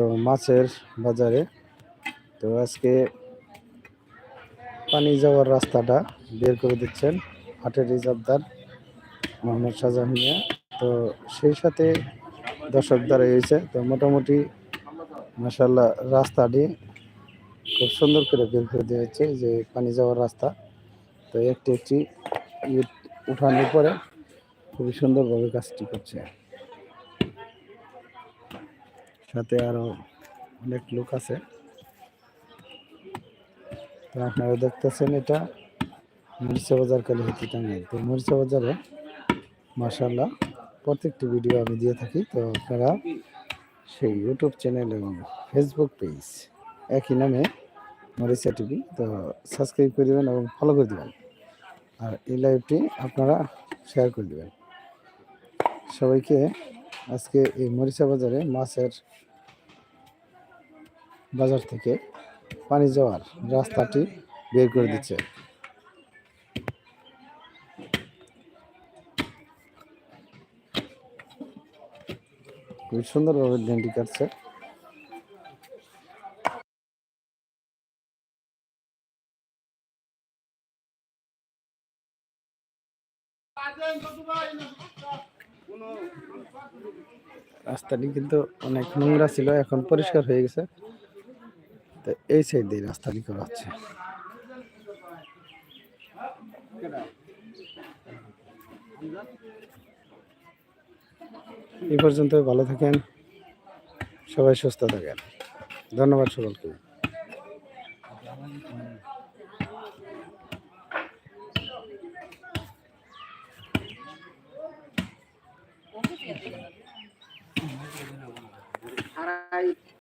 তো মাছের বাজারে। তো আজকে পানি যাওয়ার রাস্তাটা বের করে দিচ্ছেন হাটের রিজার্ভদার মোহাম্মদ শাহজাহান মিয়া। তো সেই সাথে দর্শক হয়েছে। তো মোটামুটি মাসাল্লাহ রাস্তাটি খুব সুন্দর করে বের করে দেওয়া হচ্ছে যে পানি যাওয়ার রাস্তা। তো একটি একটি ইট উঠানোর পরে খুবই সুন্দরভাবে কাজটি করছে। সাথে আরও অনেক লোক আছে। তো আপনারা দেখতেছেন এটা মরিচা বাজার কালীহাতি টাঙ্গাইল। তো মরিচা বাজারে মাসাল্লাহ প্রত্যেকটি ভিডিও আমি দিয়ে থাকি। তো আপনারা সেই ইউটিউব চ্যানেল এবং ফেসবুক পেজ একই নামে মরিচা টিভি, তো সাবস্ক্রাইব করে দেবেন এবং ফলো করে দেবেন। আর এই লাইভটি আপনারা শেয়ার করে দেবেন। সবাইকে আজকে এই মরিচা বাজারে মাছের বাজার থেকে পানি যাওয়ার রাস্তাটি বের করে দিচ্ছে। খুব সুন্দরভাবে ডেন্টি কাটছে। রাস্তাটি কিন্তু অনেক নোংরা ছিল, এখন পরিষ্কার হয়ে গেছে। তো এই সাইড দিয়ে রাস্তাটি করা হচ্ছে এই পর্যন্ত ভালো থাকেন, সবাই সুস্থ থাকেন ধন্যবাদ সকলকে All right.